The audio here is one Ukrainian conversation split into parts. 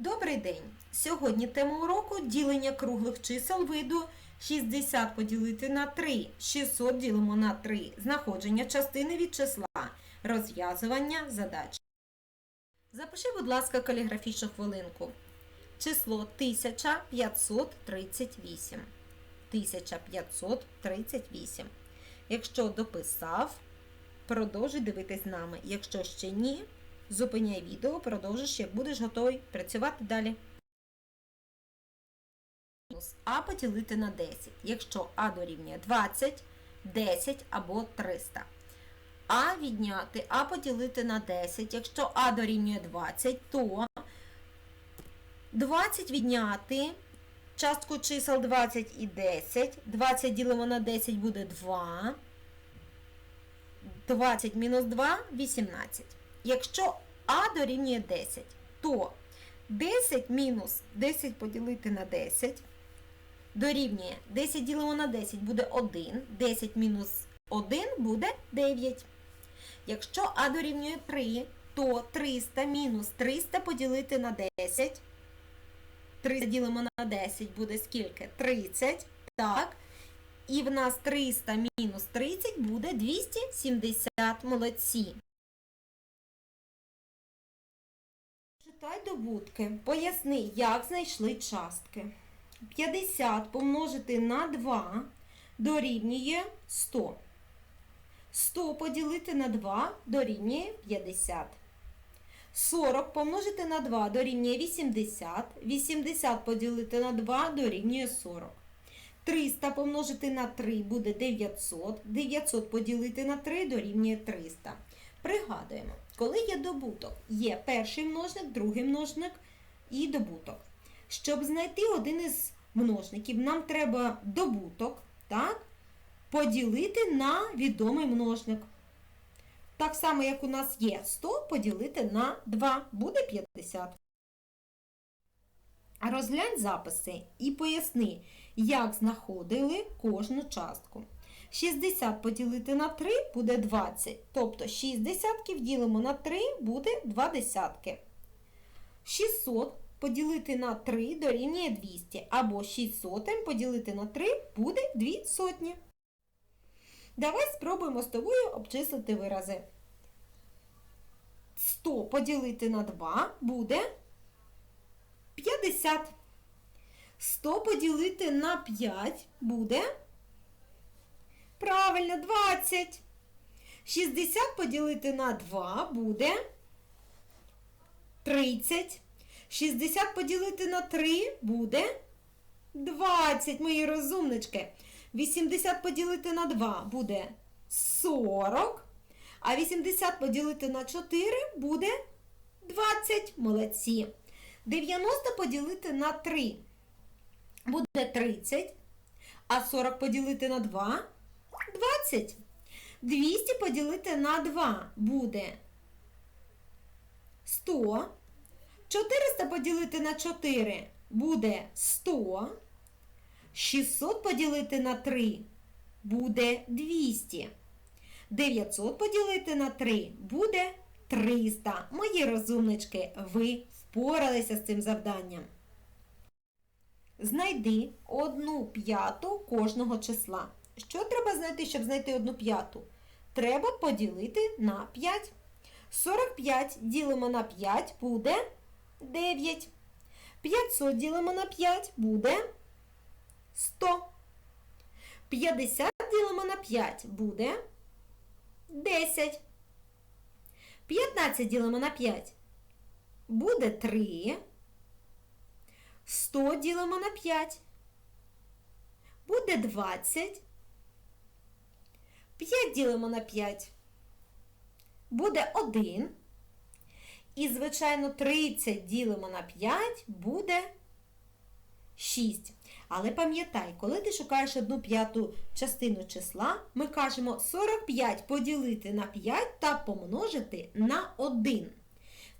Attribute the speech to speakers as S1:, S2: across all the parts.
S1: Добрий день! Сьогодні тема уроку ділення круглих чисел виду 60 поділити на 3, 600 ділимо на 3, знаходження частини від числа, розв'язування задач. Запиши, будь ласка, каліграфічну хвилинку. Число 1538. 1538. Якщо дописав, продовжуй дивитись з нами. Якщо ще ні, зупиняй відео, продовжиш, як будеш готовий працювати далі. А поділити на 10, якщо А дорівнює 20, 10 або 300. А відняти А поділити на 10, якщо А дорівнює 20, то 20 відняти частку чисел 20 і 10. 20 ділимо на 10 буде 2. 20 мінус 2 – 18. Якщо А дорівнює 10, то 10 мінус 10 поділити на 10 дорівнює 10 ділимо на 10 буде 1, 10 мінус 1 буде 9. Якщо А дорівнює 3, то 300 мінус 300 поділити на 10. 300 ділимо на 10 буде скільки? 30. Так. І в нас 300 мінус 30 буде 270. Молодці. Читай добутки. Поясни, як знайшли частки. 50 помножити на 2 дорівнює 100. 100 поділити на 2 дорівнює 50. 40 помножити на 2 дорівнює 80. 80 поділити на 2 дорівнює 40. 300 помножити на 3 буде 900. 900 поділити на 3 дорівнює 300. Пригадуємо, коли є добуток, є перший множник, другий множник і добуток. Щоб знайти один із множників, нам треба добуток так, поділити на відомий множник. Так само, як у нас є 100 поділити на 2, буде 50. Розглянь записи і поясни, як знаходили кожну частку. 60 поділити на 3 буде 20. Тобто 6 десятків ділимо на 3 буде 2 десятки. 600 поділити на 3 дорівнює 200. Або 6 сотень поділити на 3 буде 2 сотні. Давай спробуємо з тобою обчислити вирази. 100 поділити на 2 буде 50. 100 поділити на 5 буде правильно 20. 60 поділити на 2 буде 30. 60 поділити на 3 буде 20, мої розумнички. 80 поділити на 2 буде 40. А 80 поділити на 4 буде 20. Молодці. 90 поділити на 3 буде 30. А 40 поділити на 2 20. 200 поділити на 2 буде 100. 400 поділити на 4 буде 100. 600 поділити на 3 буде 200. 900 поділити на 3 буде 300. Мої розумнички, ви впоралися з цим завданням. Знайди одну п'яту кожного числа. Що треба знайти, щоб знайти одну п'яту? Треба поділити на 5. 45 ділимо на 5 буде 9. 500 ділимо на 5 буде 100. 50 ділимо на 5 буде 10. 15 ділимо на 5 буде 3. 100 ділимо на 5 буде 20. 5 ділимо на 5 буде 1. І, звичайно, 30 ділимо на 5 буде 6. Але пам'ятай, коли ти шукаєш одну п'яту частину числа, ми кажемо 45 поділити на 5 та помножити на 1.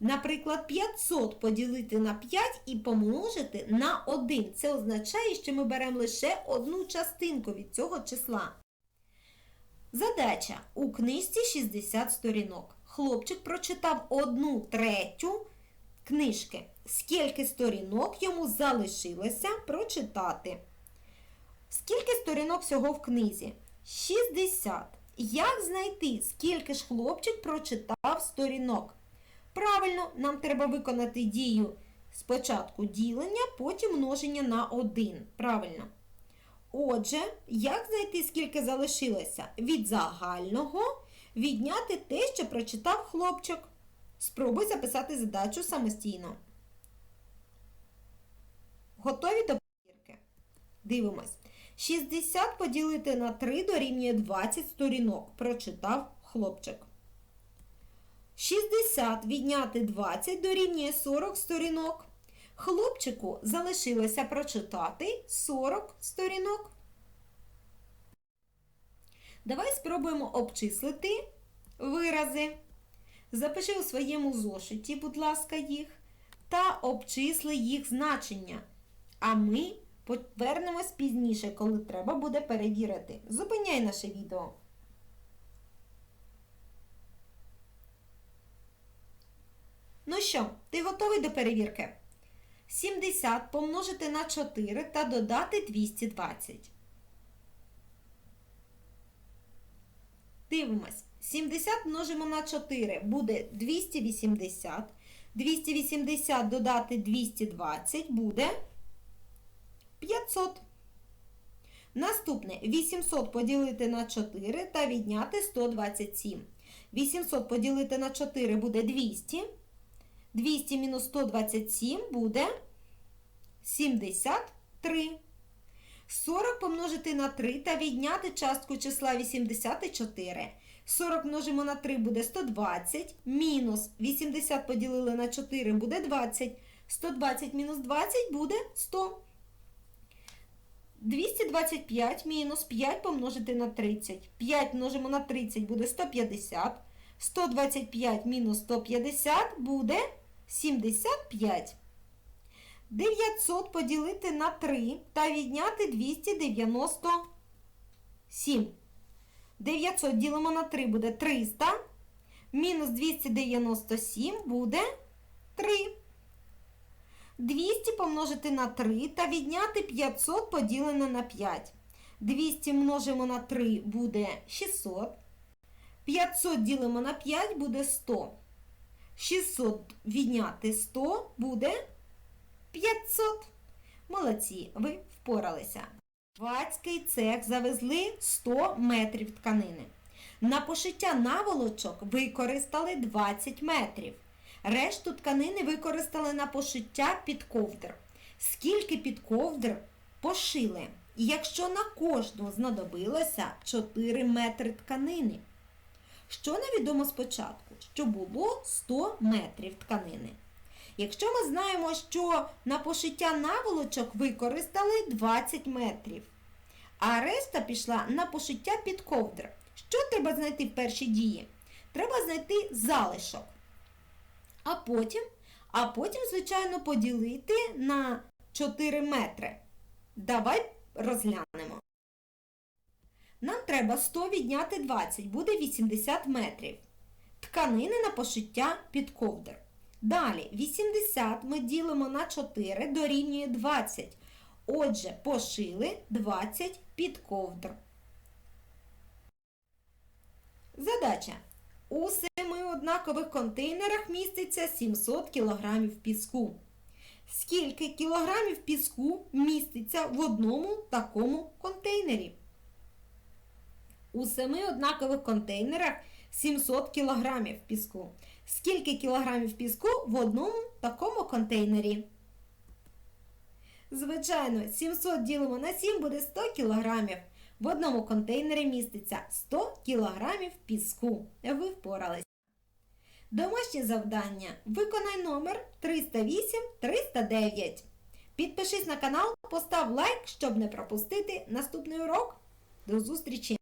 S1: Наприклад, 500 поділити на 5 і помножити на 1. Це означає, що ми беремо лише одну частинку від цього числа. Задача. У книжці 60 сторінок. Хлопчик прочитав одну третю книжки. скільки сторінок йому залишилося прочитати. Скільки сторінок всього в книзі? 60. Як знайти, скільки ж хлопчик прочитав сторінок? Правильно, нам треба виконати дію спочатку ділення, потім множення на 1. Правильно. Отже, як знайти, скільки залишилося? Від загального відняти те, що прочитав хлопчик. Спробуй записати задачу самостійно. Готові до перевірки? Дивимось. 60 поділити на 3 дорівнює 20 сторінок. Прочитав хлопчик. 60 відняти 20 дорівнює 40 сторінок. Хлопчику залишилося прочитати 40 сторінок. Давай спробуємо обчислити вирази. Запиши у своєму зошиті, будь ласка, їх, та обчисли їх значення. А ми повернемось пізніше, коли треба буде перевірити. Зупиняй наше відео. Ну що, ти готовий до перевірки? 70 помножити на 4 та додати 220. Дивимось. 70 множимо на 4 буде 280. 280 додати 220 буде 500. Наступне 800 поділити на 4 та відняти 127. 800 поділити на 4 буде 200. 200 мінус 127 буде 73. 40 помножити на 3 та відняти частку числа 84. 40 множимо на 3 буде 120. Мінус 80 поділили на 4 буде 20. 120 мінус 20 буде 100. 225 мінус 5 помножити на 30. 5 множимо на 30 буде 150. 125 мінус 150 буде 75. 900 поділити на 3 та відняти 297. 900 ділимо на 3 буде 300. Мінус 297 буде 3. 200 помножити на 3 та відняти 500 поділене на 5. 200 множимо на 3 буде 600. 500 ділимо на 5 буде 100. 600 відняти 100 буде 500. Молодці, ви впоралися. Вацький цех завезли 100 метрів тканини. На пошиття наволочок використали 20 метрів. Решту тканини використали на пошиття під ковдр. Скільки під ковдр пошили? Якщо на кожну знадобилося 4 метри тканини. Що невідомо спочатку? Що було 100 метрів тканини. Якщо ми знаємо, що на пошиття наволочок використали 20 метрів, а решта пішла на пошиття під ковдр. Що треба знайти в першій дії? Треба знайти залишок. А потім, а потім, звичайно, поділити на 4 метри. Давай розглянемо. Нам треба 100 відняти 20, буде 80 метрів. Тканини на пошиття під ковдр. Далі 80 ми ділимо на 4 дорівнює 20. Отже, пошили 20 під ковдр. Задача. У семи однакових контейнерах міститься 700 кг піску. Скільки кілограмів піску міститься в одному такому контейнері? У семи однакових контейнерах 700 кг піску. Скільки кілограмів піску в одному такому контейнері? Звичайно, 700 ділимо на 7 буде 100 кілограмів. В одному контейнері міститься 100 кілограмів піску. Ви впорались. Домашнє завдання. Виконай номер 308-309. Підпишись на канал, постав лайк, щоб не пропустити наступний урок. До зустрічі!